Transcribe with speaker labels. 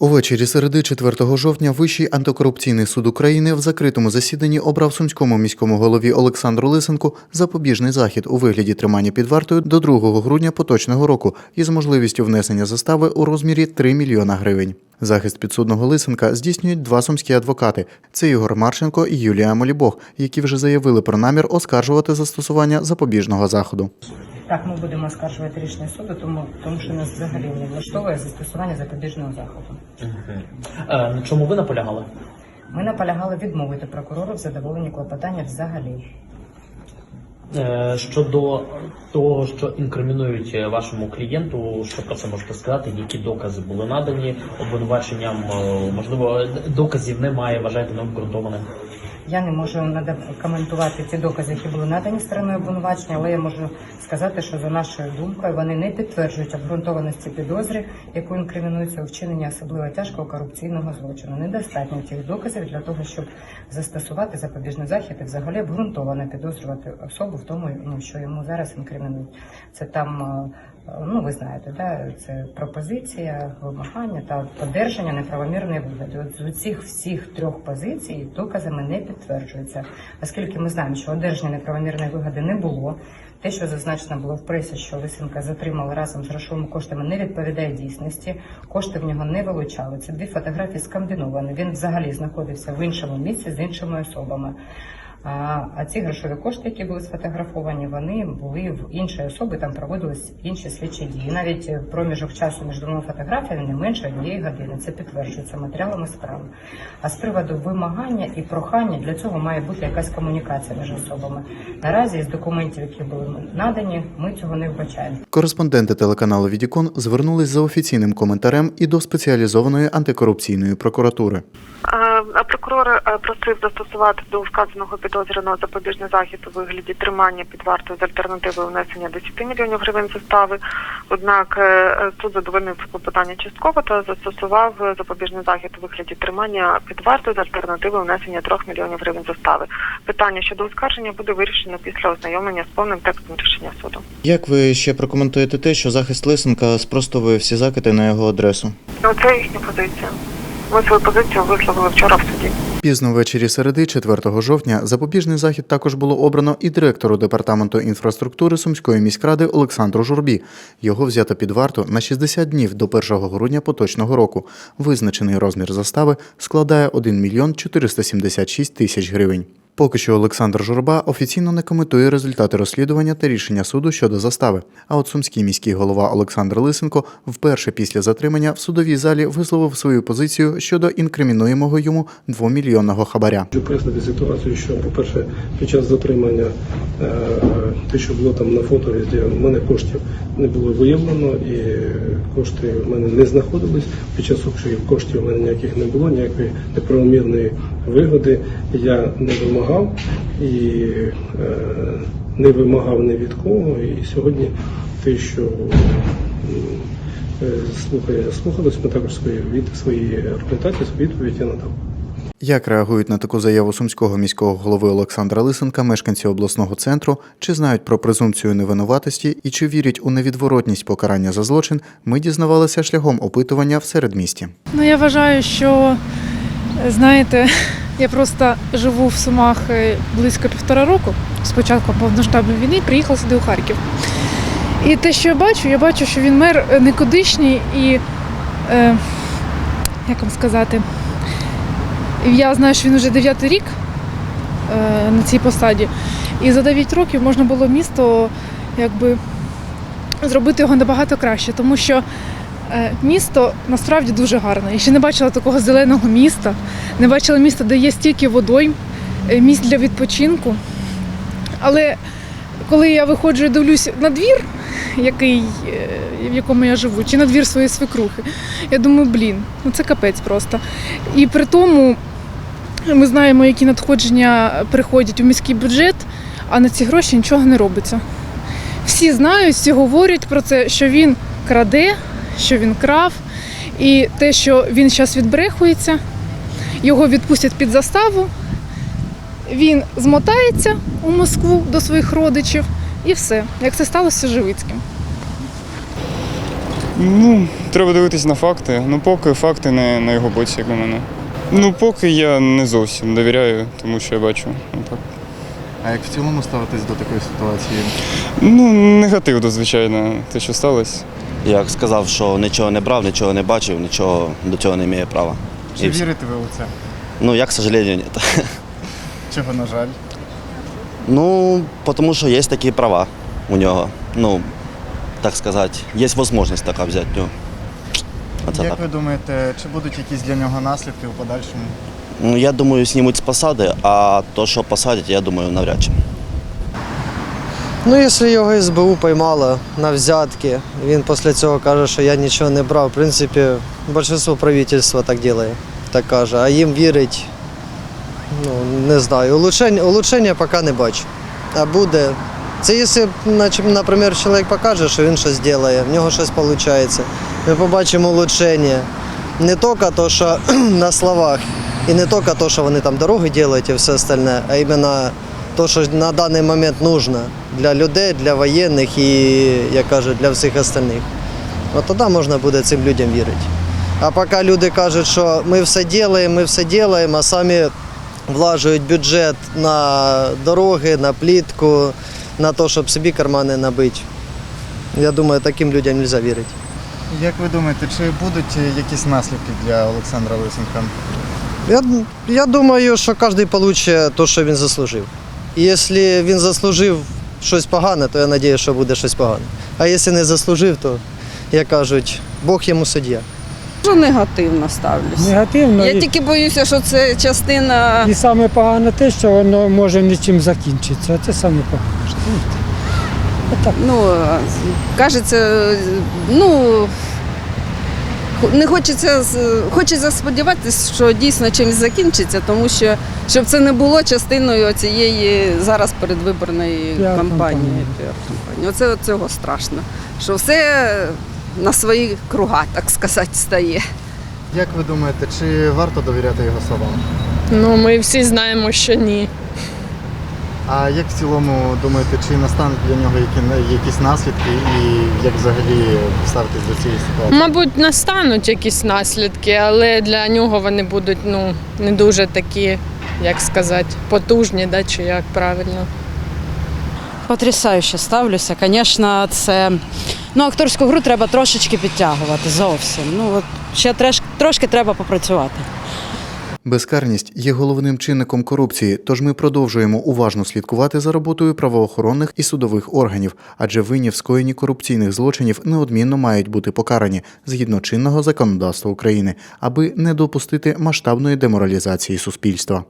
Speaker 1: Увечері середи 4 жовтня Вищий антикорупційний суд України в закритому засіданні обрав сумському міському голові Олександру Лисенку запобіжний захід у вигляді тримання під вартою до 2 грудня поточного року із можливістю внесення застави у розмірі 3 мільйона гривень. Захист підсудного Лисенка здійснюють два сумські адвокати: це Ігор Марченко і Юлія Молібог, які вже заявили про намір оскаржувати застосування запобіжного заходу.
Speaker 2: Так, ми будемо оскаржувати рішення суду, тому, тому що нас взагалі не влаштовує застосування запобіжного заходу.
Speaker 3: Е, На чому ви наполягали?
Speaker 2: Ми наполягали відмовити прокурору в задоволенні клопотання взагалі.
Speaker 3: Е, Щодо того, що інкримінують вашому клієнту, що про це можете сказати? Які докази були надані обвинуваченням? Е, Можливо, доказів немає, вважаєте необґрунтованим.
Speaker 2: Я не можу коментувати ті докази, які були надані стороною обвинувачення, але я можу сказати, що за нашою думкою вони не підтверджують обґрунтованості підозри, яку інкримінується у вчиненні особливо тяжкого корупційного злочину. Недостатньо тих доказів для того, щоб застосувати запобіжний захід і взагалі обґрунтовано підозрювати особу в тому, ну, що йому зараз інкримінують. Це там. Ну, ви знаєте, да, це пропозиція, вимагання та одержання неправомірної вигоди. От з усіх всіх трьох позицій доказами не підтверджується, оскільки ми знаємо, що одержання неправомірної вигоди не було. Те, що зазначено було в пресі, що Лисенка затримали разом з грошовими коштами, не відповідає дійсності. Кошти в нього не вилучали. Ці дві фотографії скомбіновані. Він взагалі знаходився в іншому місці з іншими особами. А, а ці грошові кошти, які були сфотографовані, вони були в іншої особи, там проводились інші слідчі дії. Навіть е, проміжок часу між двома фотографіями не менше однієї години. Це підтверджується матеріалами справи. А з приводу вимагання і прохання для цього має бути якась комунікація між особами. Наразі з документів, які були надані, ми цього не вбачаємо.
Speaker 1: Кореспонденти телеканалу Відікон звернулись за офіційним коментарем і до спеціалізованої антикорупційної прокуратури.
Speaker 4: А прокурор е, просив застосувати до вказаного підозрюваного запобіжний захід у вигляді тримання під вартою з альтернативою внесення 10 мільйонів гривень застави. Однак е, суд задовольнив клопотання частково та застосував запобіжний захід у вигляді тримання під вартою з альтернативою внесення 3 мільйонів гривень застави. Питання щодо оскарження буде вирішено після ознайомлення з повним текстом рішення суду.
Speaker 1: Як ви ще прокоментуєте те, що захист Лисенка спростовує всі закиди на його адресу?
Speaker 4: Ну, це їхня позиція. Ми свою позицію висловили вчора в суді.
Speaker 1: Пізно ввечері середи 4 жовтня запобіжний захід також було обрано і директору департаменту інфраструктури Сумської міськради Олександру Журбі. Його взято під варту на 60 днів до 1 грудня поточного року. Визначений розмір застави складає 1 мільйон 476 тисяч гривень. Поки що Олександр Журба офіційно не коментує результати розслідування та рішення суду щодо застави. А от сумський міський голова Олександр Лисенко вперше після затримання в судовій залі висловив свою позицію щодо інкримінуємого йому двомільйонного хабаря.
Speaker 5: Хочу ситуацію, що, по-перше, під час затримання е, те, що було там на фото, в мене коштів не було виявлено і кошти в мене не знаходились. Під час обшуків коштів в мене ніяких не було, ніякої неправомірної вигоди я не вимагав і е, не вимагав ні від кого. І сьогодні те, що е, слухає, слухалось, ми також свої, від, свої аргументації, свою відповідь я надав.
Speaker 1: Як реагують на таку заяву сумського міського голови Олександра Лисенка мешканці обласного центру, чи знають про презумпцію невинуватості і чи вірять у невідворотність покарання за злочин, ми дізнавалися шляхом опитування в середмісті.
Speaker 6: Ну, я вважаю, що знаєте, я просто живу в Сумах е, близько півтора року. Спочатку повноштабної війни приїхала сюди у Харків. І те, що я бачу, я бачу, що він мер е, никудишній і, е, як вам сказати, я знаю, що він вже дев'ятий рік е, на цій посаді. І за 9 років можна було місто якби зробити його набагато краще, тому що Місто насправді дуже гарне. Я ще не бачила такого зеленого міста, не бачила міста, де є стільки водойм, е, місць для відпочинку. Але коли я виходжу і дивлюсь на двір, який, е, в якому я живу, чи на двір своєї свекрухи, я думаю, блін, ну це капець просто. І при тому ми знаємо, які надходження приходять у міський бюджет, а на ці гроші нічого не робиться. Всі знають, всі говорять про це, що він краде, що він крав, і те, що він зараз відбрехується, його відпустять під заставу, він змотається у Москву до своїх родичів і все, як це сталося з Живицьким.
Speaker 7: Ну, треба дивитись на факти. Ну, поки факти не на його боці, як на мене. Ну, поки я не зовсім довіряю, тому що я бачу. Ну, так.
Speaker 1: А як в цілому ставитись до такої ситуації?
Speaker 7: Ну, негативно, звичайно, те, що сталося.
Speaker 8: Як сказав, що нічого не брав, нічого не бачив, нічого до цього не має права.
Speaker 1: Чи
Speaker 8: І все.
Speaker 1: вірите ви у це?
Speaker 8: Ну, я, к сожалению, ні.
Speaker 1: Чого, на жаль?
Speaker 8: Ну, тому що є такі права у нього. Ну, так сказати, є можливість така взяти. Ну, оце
Speaker 1: Як
Speaker 8: так.
Speaker 1: ви думаєте, чи будуть якісь для нього наслідки у подальшому?
Speaker 8: Ну, я думаю, знімуть з посади, а то, що посадять, я думаю, навряд чи.
Speaker 9: Ну, якщо його СБУ поймало на взятки, він після цього каже, що я нічого не брав. В принципі, більшість правительства так робить, так каже. А їм вірить, ну, не знаю. Улучшення, улучшення поки не бачу. А буде. Це якщо, наприклад, чоловік покаже, що він щось робить, в нього щось виходить. Ми побачимо улучшення. Не тільки то, що на словах, і не тільки то, що вони там дороги роблять і все остальне, а іменно то, що на даний момент нужно для людей, для воєнних і, як кажуть, для всіх остальних. От тоді можна буде цим людям вірити. А поки люди кажуть, що ми все робимо, ми все робимо, а самі влажують бюджет на дороги, на плітку, на те, щоб собі кармани набити. Я думаю, таким людям не можна вірити.
Speaker 1: Як ви думаєте, чи будуть якісь наслідки для Олександра Лисенка?
Speaker 9: Я, я думаю, що кожен отримає те, що він заслужив. І якщо він заслужив щось погане, то я сподіваюся, що буде щось погане. А якщо не заслужив, то, як кажуть, Бог йому суддя.
Speaker 10: Дуже негативно ставлюсь.
Speaker 11: Негативно
Speaker 10: Я
Speaker 11: і,
Speaker 10: тільки боюся, що це частина.
Speaker 11: і саме погано те, що воно може нічим закінчитися. Це саме погано.
Speaker 10: Ну, кажеться, ну хо- не хочеться хочеться сподіватися, що дійсно чимось закінчиться, тому що щоб це не було частиною цієї зараз передвиборної піар-кампанії. Оце от цього страшно. Що все на свої круга, так сказати, стає.
Speaker 1: Як ви думаєте, чи варто довіряти його словам?
Speaker 6: Ну, ми всі знаємо, що ні.
Speaker 1: А як в цілому думаєте, чи настануть для нього які, якісь наслідки і як взагалі ставитись до цієї ситуації?
Speaker 6: Мабуть, настануть якісь наслідки, але для нього вони будуть ну, не дуже такі, як сказати, потужні, да, чи як правильно.
Speaker 12: Потрясающе ставлюся. Звісно, це ну, акторську гру треба трошечки підтягувати зовсім. Ну, от ще треш, трошки треба попрацювати.
Speaker 1: Безкарність є головним чинником корупції, тож ми продовжуємо уважно слідкувати за роботою правоохоронних і судових органів, адже винні в скоєнні корупційних злочинів неодмінно мають бути покарані згідно чинного законодавства України, аби не допустити масштабної деморалізації суспільства.